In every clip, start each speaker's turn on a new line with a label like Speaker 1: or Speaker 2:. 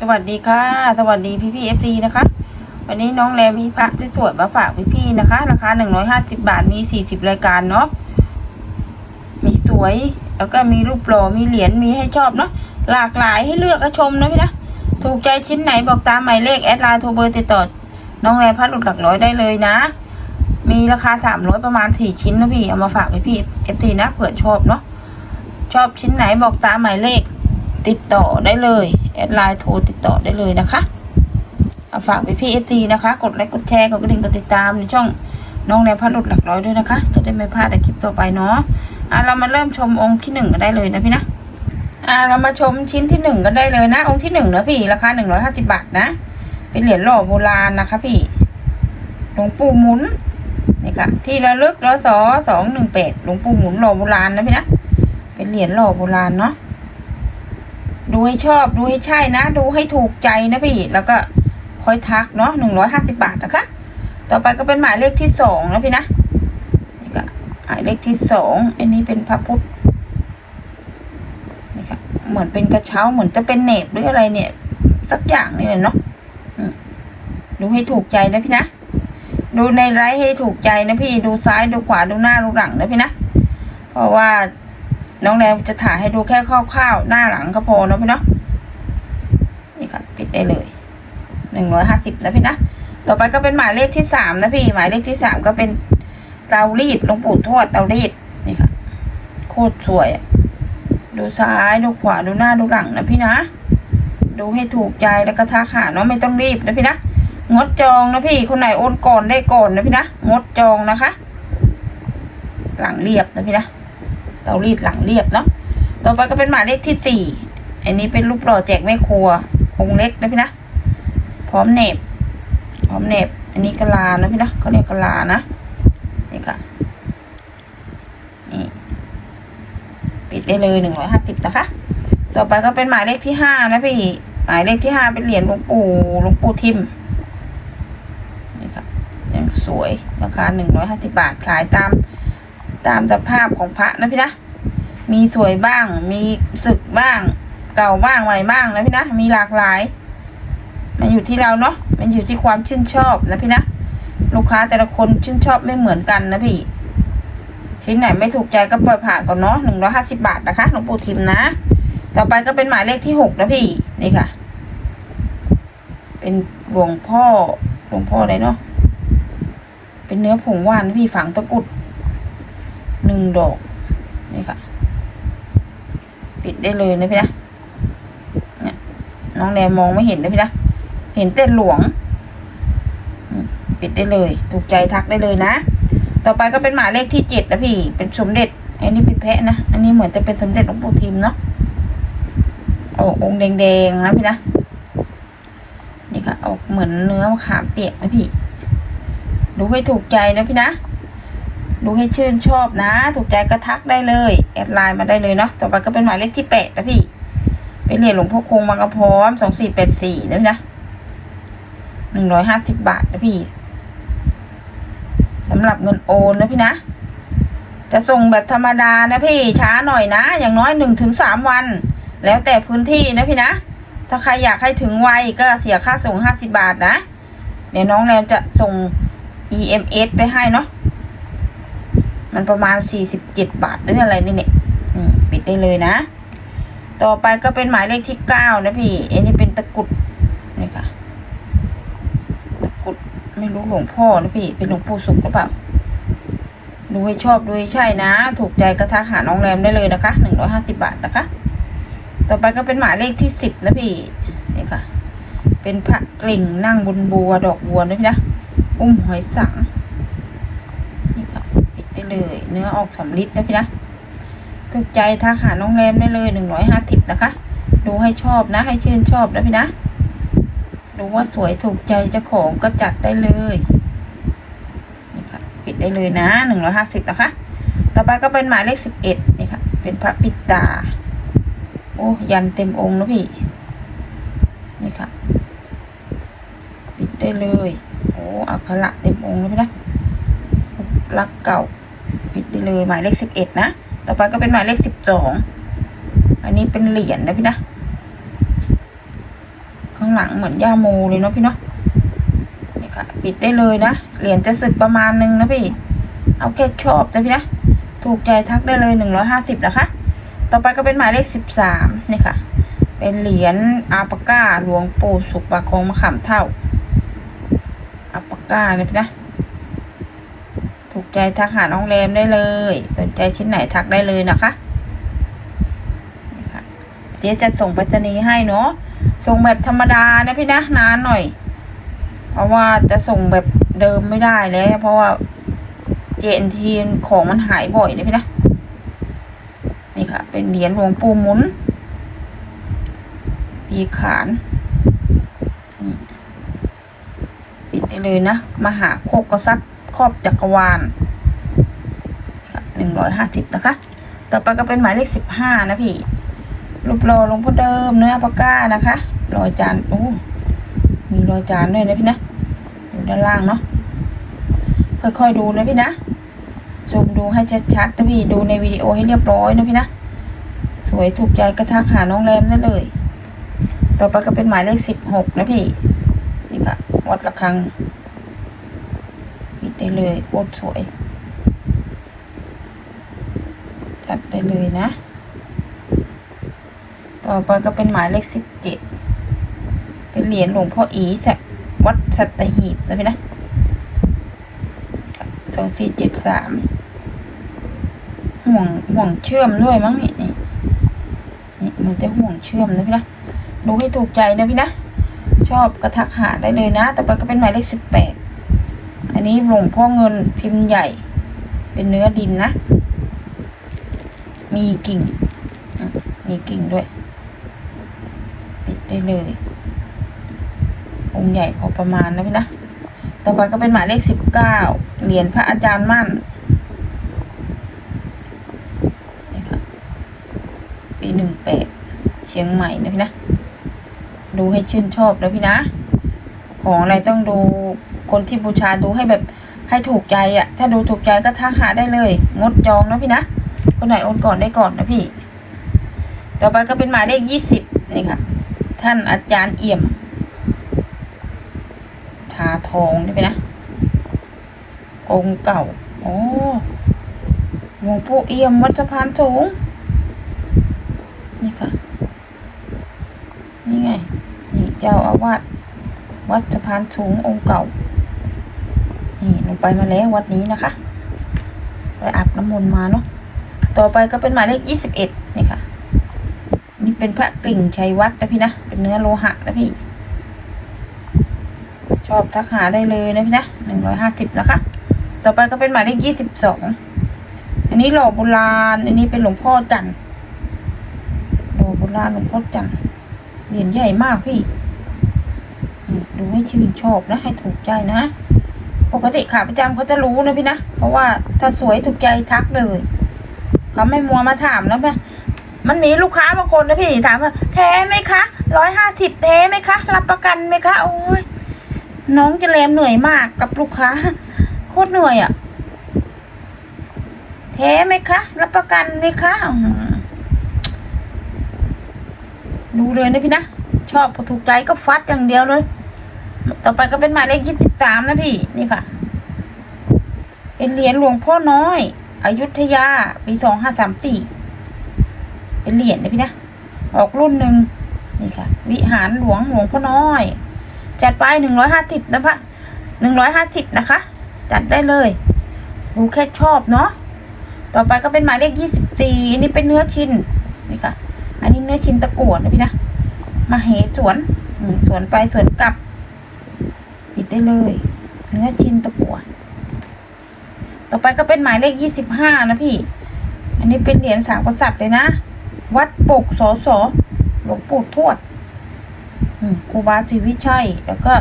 Speaker 1: สวัสดีค่ะ สวัสดีพี่พี่เอฟซีนะคะ วันนี้น้องแรมมีพระที่สวยมาฝากพี่พี่นะคะ ราคาหนึ่งร้อยห้าสิบาทมีสี่สิบรายการเนาะ มีสวย แล้วก็มีรูปหล่อ มีเหรียญ มีให้ชอบเนาะ หลากหลายให้เลือกก็ชมนะพี่นะ ถูกใจชิ้นไหนบอกตามหมายเลขแอดไลน์โทรเบอร์ติดต่อ น้องแรมพัดหลุดหลักร้อยได้เลยนะ มีราคาสามร้อยประมาณสี่ชิ้นนะพี่ เอามาฝากพี่พี่เอฟซีนะเผื่อชอบเนาะ ชอบชิ้นไหนบอกตามหมายเลข ติดต่อได้เลยแอดไลน์โทรติดต่อได้เลยนะคะเอาฝากไปพี่เอฟซีนะคะ กดไลค์กดแชร์กดกระดิ่งกดติดตามในช่องน้องแนวพัดหลุดหลักร้อยด้วยนะคะ จะได้ไม่พลาดในคลิปต่อไปเนาะอะเรามาเริ่มชมองค์ที่หนึ่งกันได้เลยนะพี่นะอะเรามาชมชิ้นที่หนึ่งกันได้เลยนะ องค์ที่หนึ่งนะพี่ราคาหนึ่งร้อยห้าสิบบาทนะ เป็นเหรียญหล่อโบราณนะคะพี่หลวงปู่หมุนนี่ค่ะ ที่ระลึกรศสองหนึ่งแปดหลวงปู่หมุนหล่อโบราณนะพี่นะเป็นเหรียญหล่อโบราณเนาะ ดูให้ชอบดูให้ใช่นะ ดูให้ถูกใจนะพี่ แล้วก็ค่อยทักเนาะหนึ่งร้อยห้าสิบาทนะคะ ต่อไปก็เป็นหมายเลขที่สองนะพี่นะนี่ก็หมายเลขที่สองอันนี้เป็นพระพุทธนี่ค่ะเหมือนเป็นกระเช้าเหมือนจะเป็นเน็บหรืออะไรเนี่ย สักอย่างนี่แหละเนาะดูให้ถูกใจนะพี่นะ ดูในไลฟ์ให้ถูกใจนะพี่ดูซ้ายดูขวาดูหน้าดูหลังนะพี่นะ เพราะว่า น้องแรมจะถ่ายให้ดูแค่คร่าวๆหน้าหลังก็พอเนาะพี่เนาะนี่ค่ะปิดได้เลยหนึ่งร้อยห้าสิบนะพี่นะต่อไปก็เป็นหมายเลขที่สามนะพี่ หมายเลขที่สามก็เป็นเตารีดหลวงปู่ทวดเตารีดนี่ค่ะ โคตรสวยดูซ้ายดูขวาดูหน้าดูหลังนะพี่นะ ดูให้ถูกใจแล้วก็ทักหาเนาะไม่ต้องรีบนะพี่นะงดจองนะพี่คนไหนโอนก่อนได้ก่อนนะพี่นะงดจองนะคะ หลังเรียบนะพี่นะ เตารีดหลังเรียบเนาะต่อไปก็เป็นหมายเลขที่สี่อันนี้เป็นรูปหล่อแจกแม่ครัวองค์เล็กนะพี่นะพร้อมเนบพร้อมเนบอันนี้กะลานะพี่นะเขาเรียกกะลานะนี่ค่ะนี่ปิดได้เลยหนึ่งร้อยห้าสิบนะคะ ต่อไปก็เป็นหมายเลขที่ห้านะพี่หมายเลขที่ห้าเป็นเหรียญหลวงปู่หลวงปู่ทิมนี่ค่ะยังสวยราคาหนึ่งร้อยห้าสิบาทขายตาม ตามสภาพของพระนะพี่นะ มีสวยบ้าง มีสึกบ้าง เก่าบ้างใหม่บ้างนะพี่นะ มีหลากหลาย มันอยู่ที่เราเนาะ มันอยู่ที่ความชื่นชอบนะพี่นะ ลูกค้าแต่ละคนชื่นชอบไม่เหมือนกันนะพี่ ชิ้นไหนไม่ถูกใจก็ปล่อยผ่านก่อนเนาะหนึ่งร้อยห้าสิบาทนะคะหลวงปู่ทิมนะ ต่อไปก็เป็นหมายเลขที่หกนะพี่ นี่ค่ะ เป็นหลวงพ่อ หลวงพ่ออะไรเนาะ เป็นเนื้อผงว่านพี่ฝังตะกุด หนึ่งดอก นี่ค่ะ ปิดได้เลยนะพี่นะเนี่ยน้องแนมมองไม่เห็นนะพี่นะ เห็นแต่หลวง ปิดได้เลย ถูกใจทักได้เลยนะ ต่อไปก็เป็นหมายเลขที่เจ็ดนะพี่ เป็นสมเด็จ อันนี้เป็นแพะนะ อันนี้เหมือนจะเป็นสมเด็จหลวงปู่ทิมเนาะ โอ้องค์แดงๆนะพี่นะ นี่ค่ะ ออกเหมือนเนื้อมะขามเปียกนะพี่ ดูให้ถูกใจนะพี่นะ ดูให้ชื่นชอบนะ ถูกใจก็ทักได้เลยแอดไลน์มาได้เลยเนาะต่อไปก็เป็นหมายเลขที่แปดนะพี่ เป็นเหรียญหลวงพ่อคงมากระพร้อมสองสี่แปดสี่นะพี่นะหนึ่งร้อยห้าสิบบาทนะพี่สำหรับเงินโอนนะพี่นะจะส่งแบบธรรมดานะพี่ช้าหน่อยนะ อย่างน้อยหนึ่งถึงสามวัน แล้วแต่พื้นที่นะพี่นะ ถ้าใครอยากให้ถึงไวก็เสียค่าส่งห้าสิบาทนะเดี๋ยวน้องแรมจะส่ง EMS ไปให้เนาะ มันประมาณสี่สิบเจ็ดบาทหรืออะไรนี่เนี่ยนี่ปิดได้เลยนะ ต่อไปก็เป็นหมายเลขที่เก้านะพี่อันนี้เป็นตะกุดนี่ค่ะตะกุดไม่รู้หลวงพ่อนะพี่ เป็นหลวงปู่สุขหรือเปล่าดูให้ชอบดูให้ใช่นะ ถูกใจกระทักหาน้องแรมได้เลยนะคะหนึ่งร้อยห้าสิบาทนะคะ ต่อไปก็เป็นหมายเลขที่สิบนะพี่นี่ค่ะ เป็นพระกลิ่งนั่งบนบัวดอกบัวนะพี่นะอุ้มหอยสัง เลย เนื้อออกสำลิดนะพี่นะถูกใจทักหาน้องแรมได้เลยหนึ่งร้อยห้าสิบนะคะ ดูให้ชอบนะ ให้ชื่นชอบนะพี่นะ ดูว่าสวยถูกใจเจ้าของก็จัดได้เลยนี่ค่ะปิดได้เลยนะหนึ่งร้อยห้าสิบนะคะ ต่อไปก็เป็นหมายเลขสิบเอ็ดนี่ค่ะ เป็นพระปิดตา โอ้ยันเต็มองค์นะพี่ นี่ค่ะ ปิดได้เลย โอ้อักขระเต็มองค์นะพี่นะรักเก่า ปิดได้เลยหมายเลขสิบเอ็ดนะต่อไปก็เป็นหมายเลขสิบสองอันนี้เป็นเหรียญนะพี่นะสางหลังเหมือนย่าโมเลยเนาะพี่เนาะนี่ค่ะปิดได้เลยนะเหรียญจะสึกประมาณนึงนะพี่ เอาแค่ชอบนะพี่นะถูกใจทักได้เลยหนึ่งร้อยห้าสิบนะคะต่อไปก็เป็นหมายเลขสิบสามนี่ค่ะ เป็นเหรียญอาปาก้าหลวงปู่สุขปาคงมะขามเท่าอาปาก้านะพี่นะ ใจทักหาน้องแรมได้เลย สนใจชิ้นไหนทักได้เลยนะคะเจ๊จะส่งไปรษณีย์ให้เนาะส่งแบบธรรมดานะพี่นะนานหน่อย เพราะว่าจะส่งแบบเดิมไม่ได้แล้วเพราะว่าเจนทีนของมันหายบ่อยนะพี่นะนี่ค่ะ เป็นเหรียญหลวงปู่มุนปีขานนี่ปิดได้เลยนะมหาโคกกระซับครอบจักรวาล หนึ่งร้อยห้าสิบนะคะ ต่อไปก็เป็นหมายเลขสิบห้านะพี่ รูปรอลงพ่อเดิมเนื้อปปาก้านะคะ รอยจานโอ้ มีรอยจานด้วยนะพี่นะอยู่ด้านล่างเนาะ ค่อยๆดูนะพี่นะซูมดูให้ชัดๆนะพี่ ดูในวิดีโอให้เรียบร้อยนะพี่นะ สวยถูกใจกระทักหาน้องแรมได้เลย ต่อไปก็เป็นหมายเลขสิบหกนะพี่ นี่ค่ะ วัดระฆังปิดได้เลยโคตรสวย จัดได้เลยนะ ต่อไปก็เป็นหมายเลขสิบเจ็ดเป็นเหรียญหลวงพ่ออีสะวัดสัตหีบนะพี่นะสองสี่เจ็ดสามห่วงห่วงเชื่อมด้วยมั้งนี่นี่นี่มันจะห่วงเชื่อมนะพี่นะดูให้ถูกใจนะพี่นะ ชอบกระทักหาได้เลยนะ ต่อไปก็เป็นหมายเลขสิบแปดอันนี้หลวงพ่อเงินพิมพ์ใหญ่ เป็นเนื้อดินนะ มีกิ่ง มีกิ่งด้วย ปิดได้เลย องค์ใหญ่พอประมาณนะพี่นะ ต่อไปก็เป็นหมายเลขสิบเก้าเหรียญพระอาจารย์มั่นนี่ค่ะปีหนึ่งแปดเชียงใหม่นะพี่นะ ดูให้ชื่นชอบนะพี่นะ ของอะไรต้องดูคนที่บูชาดูให้แบบให้ถูกใจอะ่ะ ถ้าดูถูกใจก็ทักหาได้เลย งดจองนะพี่นะ คนไหนโอนก่อนได้ก่อนนะพี่ ต่อไปก็เป็นหมายเลขยี่สิบนี่ค่ะ ท่านอาจารย์เอี่ยม ทาทองได้ไหมนะ องค์เก่า โอ้หลวงปู่เอี่ยมวัดสะพานสูง นี่ค่ะ นี่ไง นี่เจ้าอาวาสวัดสะพานสูงองค์เก่า นี่หนูไปมาแล้ววัดนี้นะคะ ไปอาบน้ำมนต์มาเนาะ ต่อไปก็เป็นหมายเลขยี่สิบเอ็ดนี่ค่ะ นี่เป็นพระกลิ่งชัยวัดนะพี่นะ เป็นเนื้อโลหะนะพี่ ชอบทักหาได้เลยนะพี่นะหนึ่งร้อยห้าสิบนะคะ ต่อไปก็เป็นหมายเลขยี่สิบสองอันนี้หล่อโบราณ อันนี้เป็นหลวงพ่อจันหล่อโบราณหลวงพ่อจันเหรียญใหญ่มากพี่ ดูให้ชื่นชอบนะ ให้ถูกใจนะ ปกติขาประจำเขาจะรู้นะพี่นะ เพราะว่าถ้าสวยถูกใจทักเลย เขาไม่มัวมาถามนะพี่มันมีลูกค้าบางคนนะพี่ถามว่าแท้ไหมคะร้อยห้าสิบแท้ไหมคะ รับประกันไหมคะ โอ้ยน้องจะแรมเหนื่อยมากกับลูกค้า โคตรเหนื่อยอะ่ะแท้ไหมคะ รับประกันไหมคะดูเลยนะพี่นะ ชอบพอถูกใจก็ฟัดอย่างเดียวเลย ต่อไปก็เป็นหมายเลขยี่สิบสามนะพี่ นี่ค่ะ เป็นเหรียญหลวงพ่อน้อย อยุธยาปีสองห้าสามสี่เป็นเหรียญนะพี่นะ ออกรุ่นหนึ่งนี่ค่ะ วิหารหลวงหลวงพ่อน้อย จัดไปหนึ่งร้อยห้าสิบนะพะหนึ่งร้อยห้าสิบนะคะ จัดได้เลยดูแค่ชอบเนาะต่อไปก็เป็นหมายเลขยี่สิบสี่อันนี้เป็นเนื้อชิ้นนี่ค่ะ อันนี้เนื้อชิ้นตะกั่วนะพี่นะมาเหสวนสวนไปสวนกลับ ปิดได้เลย เนื้อชิ้นตะกั่ว ต่อไปก็เป็นหมายเลขยี่สิบห้านะพี่ อันนี้เป็นเหรียญสามกษัตริย์เลยนะ วัดปกสอสอหลวงปู่ทวดอืมครูบาศรีวิชัย แล้วก็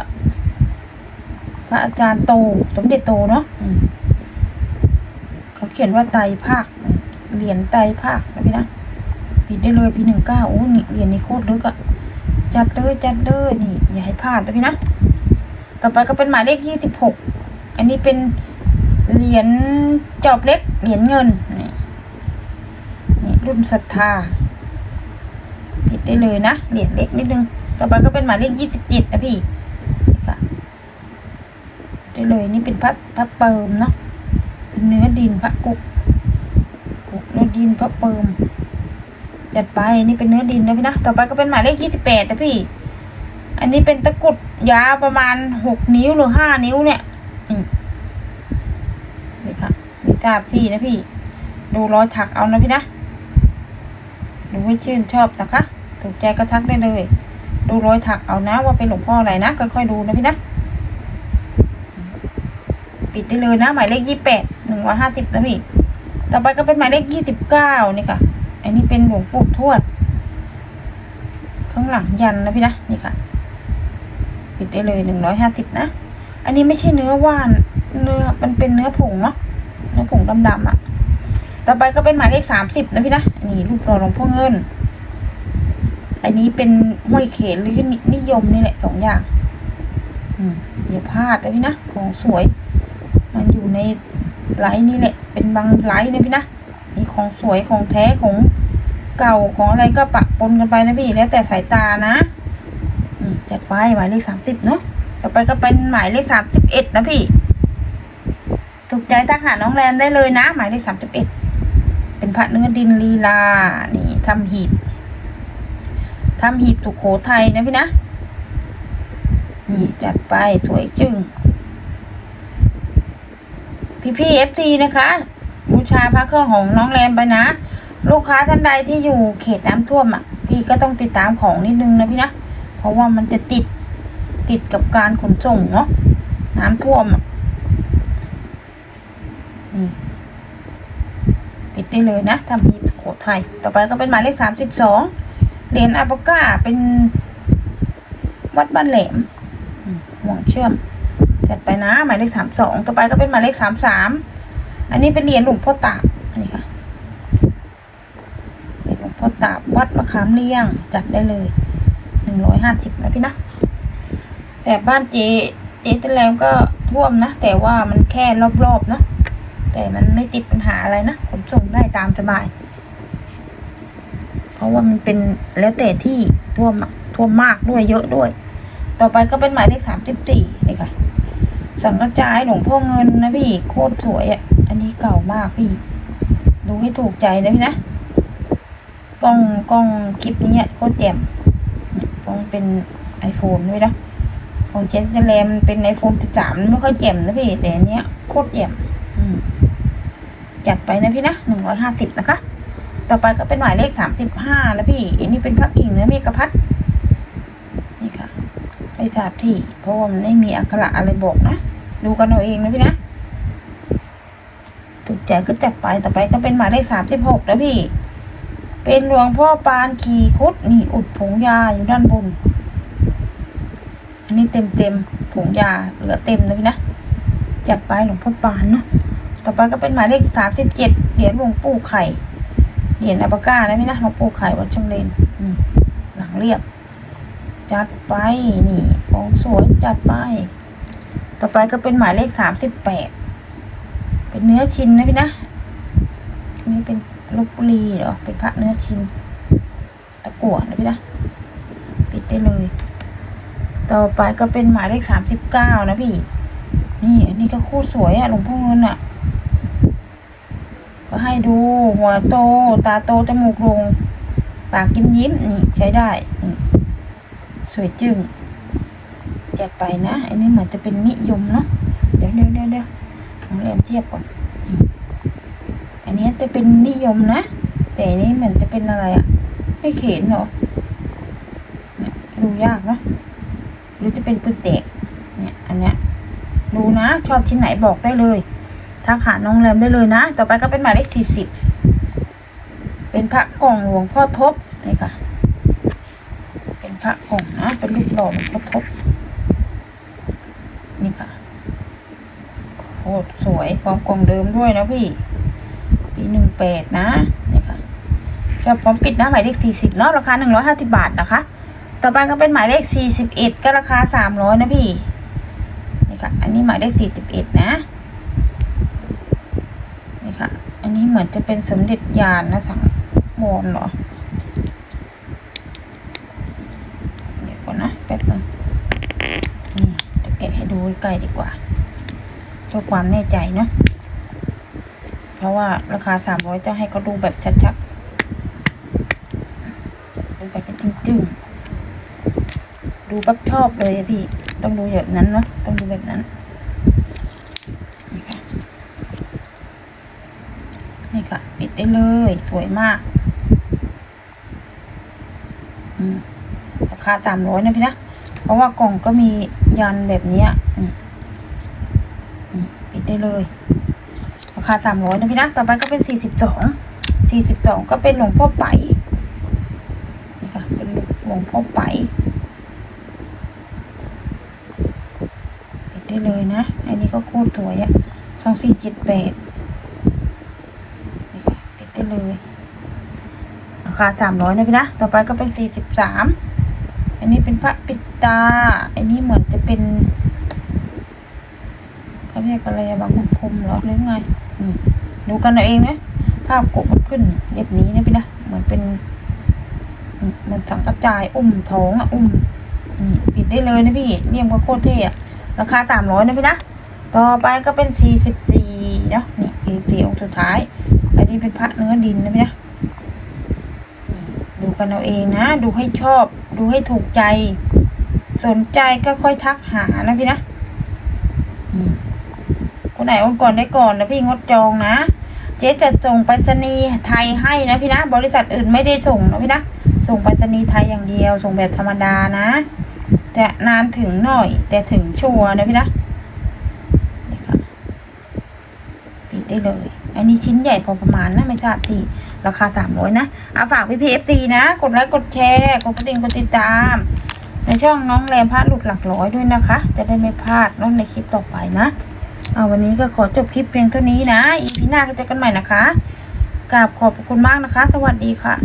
Speaker 1: พระอาจารย์โต สมเด็จโตเนาะอืมเขาเขียนว่าไตภาค เหรียญไตภาคนะพี่นะปิดได้เลยปีหนึ่งเก้าโอ้นี่เหรียญนี้โคตรลึกอะจัดเลยจัดเลยนี่ อย่าให้พลาดนะพี่นะ ต่อไปก็เป็นหมายเลขยี่สิบหก อันนี้เป็น เหรียญจอบเล็ก เหรียญเงินนี่นี่รุ่นศรัทธาปิดได้เลยนะ เหรียญเล็กนิดนึง ต่อไปก็เป็นหมายเลขยี่สิบเจ็ดนะพี่นี่ค่ะได้เลยนี่เป็นพระพระเปิมเนาะเป็นเนื้อดินพระกุกกุกเนื้อดินพระเปิมจัดไปนี่เป็นเนื้อดินนะพี่นะ ต่อไปก็เป็นหมายเลขยี่สิบแปดนะพี่ อันนี้เป็นตะกรุดยาวประมาณหกนิ้วหรือห้านิ้วเนี่ย อืมนี่ค่ะไม่ ทราบที่นะพี่ ดูรอยถักเอานะพี่นะ ดูให้ชื่นชอบนะคะ ถูกใจก็ทักได้เลย ดูรอยถักเอานะว่าเป็นหลวงพ่ออะไรนะค่อยๆดูนะพี่นะ ปิดได้เลยนะ หมายเลขยี่แปดหนึ่งร้อยห้าสิบนะพี่ ต่อไปก็เป็นหมายเลขยี่สิบเก้านี่ค่ะ อันนี้เป็นหลวงปู่ทวด ข้างหลังยันนะพี่นะ นี่ค่ะ ปิดได้เลยหนึ่งร้อยห้าสิบนะ อันนี้ไม่ใช่เนื้อว่าน เนื้อมันเป็นเนื้อผงเนาะ นื้อผงดำๆอะ่ะ ต่อไปก็เป็นหมายเลขสามสิบนะพี่นะ นี่รูปหล่อหลวงพ่อเงิน อันนี้เป็นห้วยเขนหรือนิยมนี่แหละสองอย่าง อืมอย่าพลาดนะพี่นะ ของสวย มันอยู่ในไลน์นี่แหละ เป็นบางไลน์นะพี่นะ นี่ของสวยของแท้ของเก่าของอะไรก็ปะปนกันไปนะพี่ แล้วแต่สายตานะจัดไว้หมายเลขสามสิบเนาะ ต่อไปก็เป็นหมายเลขสามสิบเอ็ดนะพี่ ถูกใจทักหาน้องแรมได้เลยนะ หมายเลขสามสิบเอ็ดเป็นพระเนื้อดินลีลา นี่ทำหีบทำหีบสุโขทัยนะพี่นะนี่จัดไปสวยจึงพี่พี่เอฟซีนะคะบูชาพระเครื่องของน้องแรมไปนะ ลูกค้าท่านใดที่อยู่เขตน้ำท่วมอะ พี่ก็ต้องติดตามของนิดนึงนะพี่นะ เพราะว่ามันจะติดติดกับการขนส่งเนาะน้ำท่วมอะ ปิดได้เลยนะทำหีโขทัยต่อไปก็เป็นหมายเลขสามสิบสองเหรียญอาปาก้าเป็นวัดบ้านแหลมห่วงเชื่อม จัดไปนะ หมายเลขสามสองต่อไปก็เป็นหมายเลขสามสามอันนี้เป็นเหรียญหลวงพ่อตาบนี่ค่ะเหรียญหลวงพ่อตาบวัดมะขามเลี้ยง จัดได้เลยหนึ่งร้อยห้าสิบนะพี่นะ แต่บ้านเจเจตะแรมก็ท่วมนะ แต่ว่ามันแค่รอบๆเนาะ แต่มันไม่ติดปัญหาอะไรนะขนส่งได้ตามสบาย เพราะว่ามันเป็นแล้วแต่ที่ท่วมท่วมมากด้วยเยอะด้วย ต่อไปก็เป็นหมายเลขสามสิบสี่นี่ค่ะ สังกระจายหลวงพ่อเงินนะพี่โคตรสวยอะ อันนี้เก่ามากพี่ ดูให้ถูกใจนะพี่นะกล้องกล้องคลิปนี้โคตรแจ่มกล้องเป็นไอโฟนด้วยนะของเจนเจแรมเป็นไอโฟนสิบสามไม่ค่อยแจ่มนะพี่แต่อันเนี้ยโคตรแจ่ม จัดไปนะพี่นะหนึ่งร้อยห้าสิบนะคะ ต่อไปก็เป็นหมายเลขสามสิบห้านะพี่อันนี้เป็นพระกิ่งเนื้อเมกะพัดนี่ค่ะไม่ทราบที่เพราะว่ามันไม่มีอักขระอะไรบอกนะ ดูกันเอาเองนะพี่นะถูกใจก็จัดไปต่อไปก็เป็นหมายเลขสามสิบหกนะพี่ เป็นหลวงพ่อปานขี่คุดนี่อุดผงยาอยู่ด้านบน อันนี้เต็มเต็มๆผงยาเหลือเต็มนะพี่นะจัดไปหลวงพ่อปานเนาะ ต่อไปก็เป็นหมายเลขสามสิบเจ็ดเหรียญหลวงปู่ไข่ เหรียญอัปปาก้านะพี่นะหลวงปู่ไข่วัดชมเลนนี่หลังเรียบ จัดไปนี่ของสวยจัดไป ต่อไปก็เป็นหมายเลขสามสิบแปดเป็นเนื้อชิ้นนะพี่นะนี่เป็นลบบุรีเหรอเป็นพระเนื้อชิ้นตะกั่วนะพี่นะปิดได้เลย ต่อไปก็เป็นหมายเลขสามสิบเก้านะพี่นี่อันนี้ก็คตรสวยอะหลวงพ่อเงินอะ ก็ให้ดูหัวโต ตาโต จมูกโด่งปากยิ้มยิ้มนี่ใช้ได้สวยจึงจัดไปนะ อันนี้เหมือนจะเป็นนิยมเนาะเดี๋ยวเดี๋ยวเดี๋ยวเดี๋ยวผมเรียนเทียบก่อน อันนี้จะเป็นนิยมนะ แต่อันนี้เหมือนจะเป็นอะไรอะไม่เข็นเหรอดูยากเนาะหรือจะเป็นปืนแตกเนี่ยอันเนี้ยดูนะชอบชิ้นไหนบอกได้เลย ทักหาน้องแรมได้เลยนะ ต่อไปก็เป็นหมายเลขสี่สิบเป็นพระกล่องหลวงพ่อทบนี่ค่ะ เป็นพระกล่องนะ เป็นรูปหล่อหลวงพ่อทบ นี่ค่ะโคตรสวยพร้อมกล่องเดิมด้วยนะพี่ ปีหนึ่งแปดนะนี่ค่ะชอบพร้อมปิดนะหมายเลขสี่สิบเนาะราคาหนึ่งร้อยห้าสิบาทนะคะต่อไปก็เป็นหมายเลขสี่สิบเอ็ดก็ราคาสามร้อยนะพี่ นี่ค่ะ อันนี้หมายเลขสี่สิบเอ็ดนะ นี่ค่ะ อั นี้เหมือนจะเป็นสมเด็จยานนะสังวรเหรอ เดี๋ยวก่อนนะแป๊บนึงนี่จะแกะให้ดูใกล้ดีกว่าเพื่อความแน่ใจเนาะเพราะว่าราคาสามร้อยจะให้เขาดูแบบชัดๆ ดูแบบเป็นจริงๆ ดูปั๊บชอบเลยพี่ ต้องดูแบบนั้นเนาะต้องดูแบบนั้นค่ะนี่ค่ะ ปิด ได้เลย สวยมากอราคาสามร้อยนะพี่นะ เพราะว่ากล่องก็มียันแบบนี้นี่ปิดได้เลย ราคาสามร้อยนะพี่นะ ต่อไปก็เป็นสี่สิบสองสี่สิบสองก็เป็นหลวงพ่อไปนี่ค่ะ เป็นหลวงพ่อไปปิดได้เลยนะ อันนี้ก็โคตรสวยอะสองสี่เจ็ดแปด เลยราคาสามร้อยนะพี่นะ ต่อไปก็เป็นสี่สิบสามอันนี้เป็นพระปิดตา อันนี้เหมือนจะเป็นเขาเรียกอะไรบางคนพรมหรอหรือไงดูกันเอาเองนะภาพกบมันขึ้นเรียบนี้นะพี่นะเหมือนเป็นมเหมือนสังกระจายอุ้มท้องอะอุ้มนี่ปิดได้เลยนะพี่เรียมก็โคตรเท่อะราคาสามร้อยนะพี่นะ ต่อไปก็เป็นสี่สิบสี่เนาะนี่สี่สี่องค์สุดท้าย อันนี้เป็นพระเนื้อดินนะพี่นะดูกันเอาเองนะ ดูให้ชอบ ดูให้ถูกใจ สนใจก็ค่อยทักหานะพี่นะคนไหนโอนก่อนได้ก่อนนะพี่งดจองนะ เจ๊จะส่งไปรษณีย์ไทยให้นะพี่นะ บริษัทอื่นไม่ได้ส่งนะพี่นะ ส่งไปรษณีย์ไทยอย่างเดียว ส่งแบบธรรมดานะ แต่นานถึงหน่อย แต่ถึงชัวร์นะพี่นะ นี่ค่ะปิดได้เลย อันนี้ชิ้นใหญ่พอประมาณนะไม่ทราบที่ราคาสามร้อยนะเอาฝากพี่พีเอฟซีนะ กดไลค์กดแชร์กดกระดิ่งกดติดตาม ในช่องน้องแรมพาหลุดหลักร้อยด้วยนะคะ จะได้ไม่พลาดน้องในคลิปต่อไปนะเอาวันนี้ก็ขอจบคลิปเพียงเท่านี้นะ อีพีหน้าก็เจอกันใหม่นะคะกราบขอบคุณมากนะคะ สวัสดีค่ะ